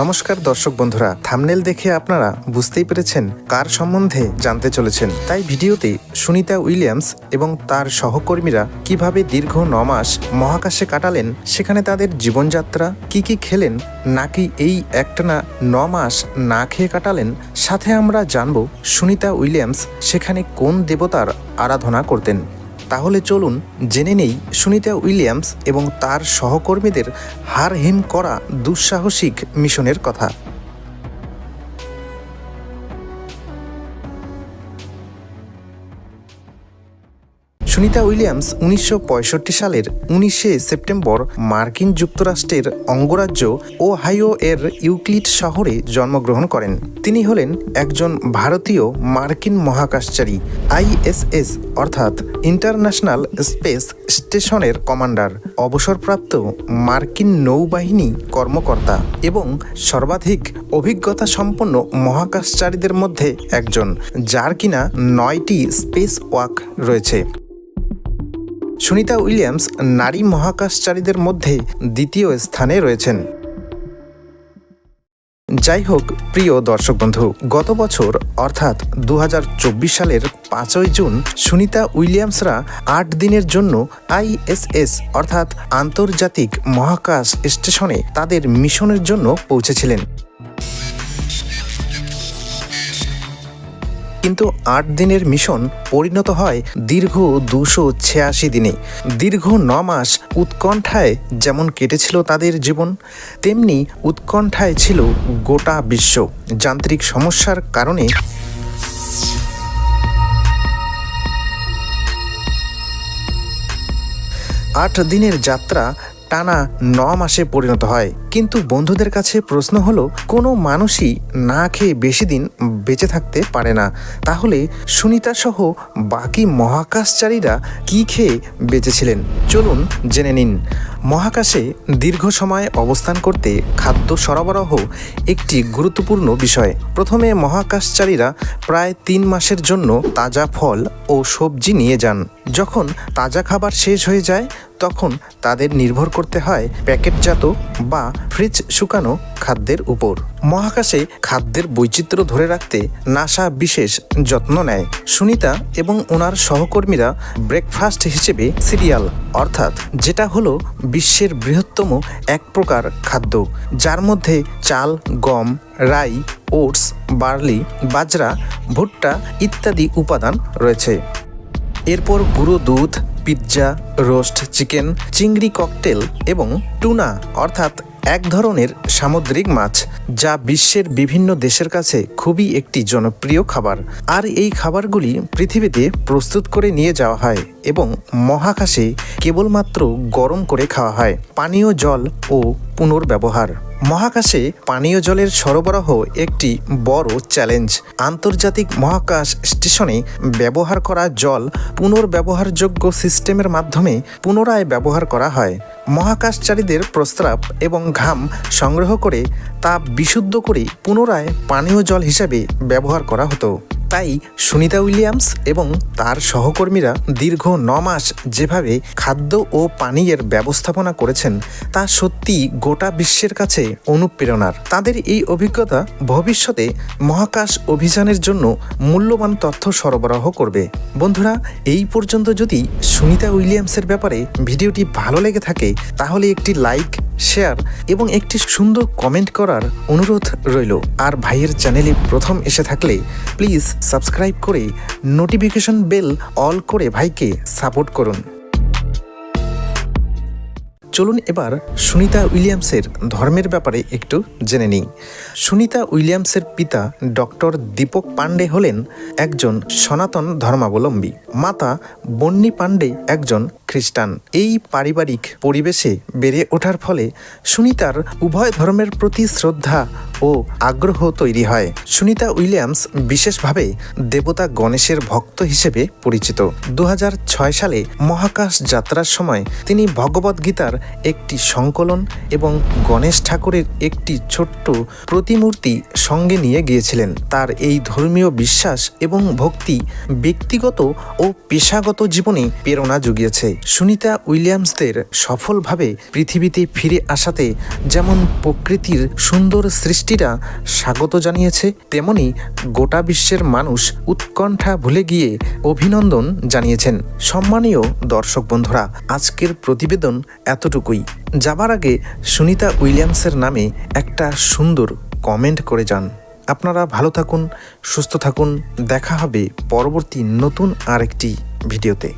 নমস্কার দর্শক বন্ধুরা থামনেল দেখে আপনারা বুঝতেই পেরেছেন কার সম্বন্ধে জানতে চলেছেন। তাই ভিডিওতে সুনিতা উইলিয়ামস এবং তার সহকর্মীরা কীভাবে দীর্ঘ ন মাস মহাকাশে কাটালেন, সেখানে তাদের জীবনযাত্রা, কি কি খেলেন, নাকি এই একটানা ন মাস না খেয়ে কাটালেন, সাথে আমরা জানব সুনিতা উইলিয়ামস সেখানে কোন দেবতার আরাধনা করতেন। তাহলে চলুন জেনে নেই সুনিতা উইলিয়ামস এবং তার সহকর্মীদের হার হিম করা দুঃসাহসিক মিশনের কথা। সুনিতা উইলিয়ামস উনিশশো পঁয়ষট্টি সালের উনিশে সেপ্টেম্বর মার্কিন যুক্তরাষ্ট্রের অঙ্গরাজ্য ওহাইও এর ইউক্লিড শহরে জন্মগ্রহণ করেন। তিনি হলেন একজন ভারতীয় মার্কিন মহাকাশচারী, আইএসএস, অর্থাৎ ইন্টারন্যাশনাল স্পেস স্টেশনের কমান্ডার, অবসরপ্রাপ্ত মার্কিন নৌবাহিনী কর্মকর্তা এবং সর্বাধিক অভিজ্ঞতা সম্পন্ন মহাকাশচারীদের মধ্যে একজন, যার কিনা নয়টি স্পেস ওয়াক রয়েছে। সুনিতা উইলিয়ামস নারী মহাকাশচারীদের মধ্যে দ্বিতীয় স্থানে রয়েছেন। যাই হোক, প্রিয় দর্শক বন্ধু, গত বছর, অর্থাৎ দু হাজার চব্বিশ সালের পাঁচই জুন, সুনিতা উইলিয়ামসরা আট দিনের জন্য আইএসএস, অর্থাৎ আন্তর্জাতিক মহাকাশ স্টেশনে তাদের মিশনের জন্য পৌঁছেছিলেন। কিন্তু আট দিনের মিশন পরিণত হয় দীর্ঘ দুশো ছিয়াশি দিনে। দীর্ঘ ন মাস উৎকণ্ঠায় যেমন কেটেছিল তাদের জীবন, তেমনি উৎকণ্ঠায় ছিল গোটা বিশ্ব। যান্ত্রিক সমস্যার কারণে আট দিনের যাত্রা টানা ন মাসে পরিণত হয়। কিন্তু বন্ধুদের কাছে প্রশ্ন হলো, কোনো মানুষই না খেয়ে বেশি দিন বেঁচে থাকতে পারে না। তাহলে সুনিতা সহ বাকি মহাকাশচারীরা কি খেয়ে বেঁচেছিলেন? চলুন জেনে নিন। মহাকাশে দীর্ঘ সময় অবস্থান করতে খাদ্য সরবরাহ একটি গুরুত্বপূর্ণ বিষয়। প্রথমে মহাকাশচারীরা প্রায় তিন মাসের জন্য তাজা ফল ও সবজি নিয়ে যান। যখন তাজা খাবার শেষ হয়ে যায়, তখন তাদের নির্ভর করতে হয় প্যাকেটজাত বা ফ্রিজ শুকানো খাদ্যের উপর। মহাকাশে খাদ্যের বৈচিত্র্য ধরে রাখতে নাসা বিশেষ যত্ন নেয়। সুনিতা এবং ওনার সহকর্মীরা ব্রেকফাস্ট হিসেবে সিরিয়াল, অর্থাৎ যেটা হলো বিশ্বের বৃহত্তম এক প্রকার খাদ্য, যার মধ্যে চাল, গম, রাই, ওটস, বার্লি, বাজরা, ভুট্টা ইত্যাদি উপাদান রয়েছে। এরপর গুঁড়ো দুধ, পিৎজা, রোস্ট চিকেন, চিংড়ি ককটেল এবং টুনা, অর্থাৎ এক ধরনের সামুদ্রিক মাছ, যা বিশ্বের বিভিন্ন দেশের কাছে খুবই একটি জনপ্রিয় খাবার। আর এই খাবারগুলি পৃথিবীতে প্রস্তুত করে নিয়ে যাওয়া হয় এবং মহাকাশে কেবলমাত্র গরম করে খাওয়া হয়, পানীয় জল ও পুনর্ব্যবহার। মহাকাশে পানীয় জলের সরবরাহ একটি বড় চ্যালেঞ্জ। আন্তর্জাতিক মহাকাশ স্টেশনে ব্যবহার করা জল পুনর্ব্যবহারযোগ্য সিস্টেমের মাধ্যমে পুনরায় ব্যবহার করা হয়। মহাকাশচারীদের প্রস্রাব এবং ঘাম সংগ্রহ করে তা বিশুদ্ধ করে পুনরায় পানীয় জল হিসাবে ব্যবহার করা হতো। তাই সুনিতা উইলিয়ামস এবং তার সহকর্মীরা দীর্ঘ ন মাস যেভাবে খাদ্য ও পানীয়ের ব্যবস্থাপনা করেছেন, তা সত্যি গোটা বিশ্বের কাছে অনুপ্রেরণার। তাদের এই অভিজ্ঞতা ভবিষ্যতে মহাকাশ অভিযানের জন্য মূল্যবান তথ্য সরবরাহ করবে। বন্ধুরা, এই পর্যন্ত যদি সুনিতা উইলিয়ামসের ব্যাপারে ভিডিওটি ভালো লেগে থাকে, তাহলে একটি লাইক শেয়ার এবং একটি সুন্দর কমেন্ট করার অনুরোধ রইল। আর ভাইয়ের চ্যানেলে প্রথম এসে থাকলে প্লিজ সাবস্ক্রাইব করে নোটিফিকেশন বেল অল করে ভাইকে সাপোর্ট করুন। চলুন এবার সুনিতা উইলিয়ামসের ধর্মের ব্যাপারে একটু জেনে নিই। সুনিতা উইলিয়ামসের পিতা ডক্টর দীপক পাণ্ডে হলেন একজন সনাতন ধর্মাবলম্বী। মাতা বন্নি পাণ্ডে একজন খ্রিস্টান। এই পারিবারিক পরিবেশে বেড়ে ওঠার ফলে সুনিতার উভয় ধর্মের প্রতি শ্রদ্ধা ও আগ্রহ তৈরি হয়। সুনিতা উইলিয়ামস বিশেষভাবে দেবতা গণেশের ভক্ত হিসেবে পরিচিত। দু হাজার ছয় সালে মহাকাশ যাত্রার সময় তিনি ভগবদ গীতার একটি সংকলন এবং গণেশ ঠাকুরের একটি ছোট্ট প্রতিমূর্তি সঙ্গে নিয়ে গিয়েছিলেন। তার এই ধর্মীয় বিশ্বাস এবং ভক্তি ব্যক্তিগত ও পেশাগত জীবনে প্রেরণা জুগিয়েছে। সুনিতা উইলিয়ামসদের সফলভাবে পৃথিবীতে ফিরে আসাতে যেমন প্রকৃতির সুন্দর সৃষ্টিরা স্বাগত জানিয়েছে, তেমনি গোটা বিশ্বের মানুষ উৎকণ্ঠা ভুলে গিয়ে অভিনন্দন জানিয়েছেন। সম্মানীয় দর্শক বন্ধুরা, আজকের প্রতিবেদন এতটুকুই। যাবার আগে সুনিতা উইলিয়ামসের নামে একটা সুন্দর কমেন্ট করে যান। আপনারা ভালো থাকুন, সুস্থ থাকুন। দেখা হবে পরবর্তী নতুন আরেকটি ভিডিওতে।